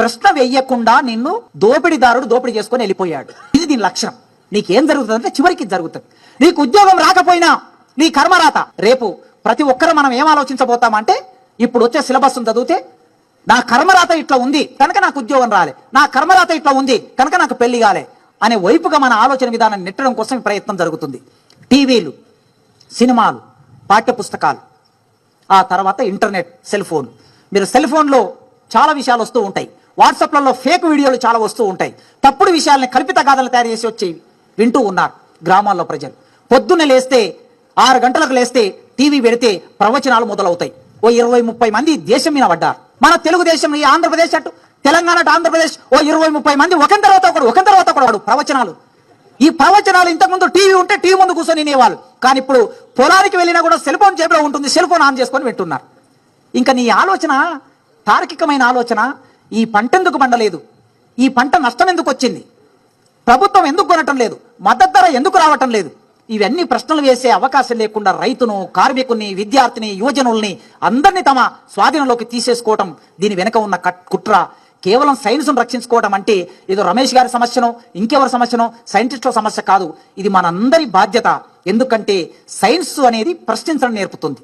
ప్రశ్న వెయ్యకుండా నిన్ను దోపిడీదారుడు దోపిడీ చేసుకొని వెళ్ళిపోయాడు. ఇది దీని లక్ష్యం నీకేం జరుగుతుంది అంటే చివరికి ఇది జరుగుతుంది. నీకు ఉద్యోగం రాకపోయినా నీ కర్మరాత. రేపు ప్రతి ఒక్కరు మనం ఏం ఆలోచించబోతామంటే ఇప్పుడు వచ్చే సిలబస్ చదివితే నా కర్మరాత ఇట్లా ఉంది కనుక నాకు ఉద్యోగం రాలే. నా కర్మరాత ఇట్లా ఉంది కనుక నాకు పెళ్ళి కాలే అనే వైపుగా మన ఆలోచన విధానాన్ని నెట్టడం కోసం ప్రయత్నం జరుగుతుంది. టీవీలు సినిమాలు పాఠ్యపుస్తకాలు ఆ తర్వాత ఇంటర్నెట్ సెల్ ఫోన్. మీరు సెల్ ఫోన్లో చాలా విషయాలు వస్తూ ఉంటాయి. వాట్సాప్లలో ఫేక్ వీడియోలు చాలా వస్తూ ఉంటాయి. తప్పుడు విషయాల్ని కల్పిత గాథలు తయారు చేసి వచ్చి వింటూ ఉన్నారు గ్రామాల్లో ప్రజలు. పొద్దున్నే లేస్తే ఆరు గంటలకు లేస్తే టీవీ పెడితే ప్రవచనాలు మొదలవుతాయి. ఓ ఇరవై ముప్పై మంది దేశం మీద పడ్డారు. మన తెలుగుదేశం ఈ ఆంధ్రప్రదేశ్ అటు తెలంగాణ అటు ఆంధ్రప్రదేశ్ ఓ ఇరవై ముప్పై మంది ఒక తర్వాత ఒకడు ఒక తర్వాత ఒకడు వాడు ప్రవచనాలు. ఈ ప్రవచనాలు ఇంతకుముందు టీవీ ఉంటే టీవీ ముందు కూర్చొని వినేవాళ్ళు. కానీ ఇప్పుడు పొలానికి వెళ్ళినా కూడా సెల్ ఫోన్ జేబులో ఉంటుంది సెల్ ఫోన్ ఆన్ చేసుకొని వింటున్నారు. ఇంకా నీ ఆలోచన తార్కికమైన ఆలోచన ఈ పంట ఎందుకు పండలేదు? ఈ పంట నష్టం ఎందుకు వచ్చింది? ప్రభుత్వం ఎందుకు కొనటం లేదు? మద్దతు ధర ఎందుకు రావటం లేదు? ఇవన్నీ ప్రశ్నలు వేసే అవకాశం లేకుండా రైతును కార్మికుని విద్యార్థిని యువజనుల్ని అందరినీ తమ స్వాధీనంలోకి తీసేసుకోవటం దీని వెనుక ఉన్న కుట్ర కేవలం సైన్స్ను రక్షించుకోవడం అంటే ఏదో రమేష్ గారి సమస్యనో ఇంకెవరి సమస్యనో సైంటిస్టుల సమస్య కాదు. ఇది మనందరి బాధ్యత. ఎందుకంటే సైన్స్ అనేది ప్రశ్నించడం నేర్పుతుంది.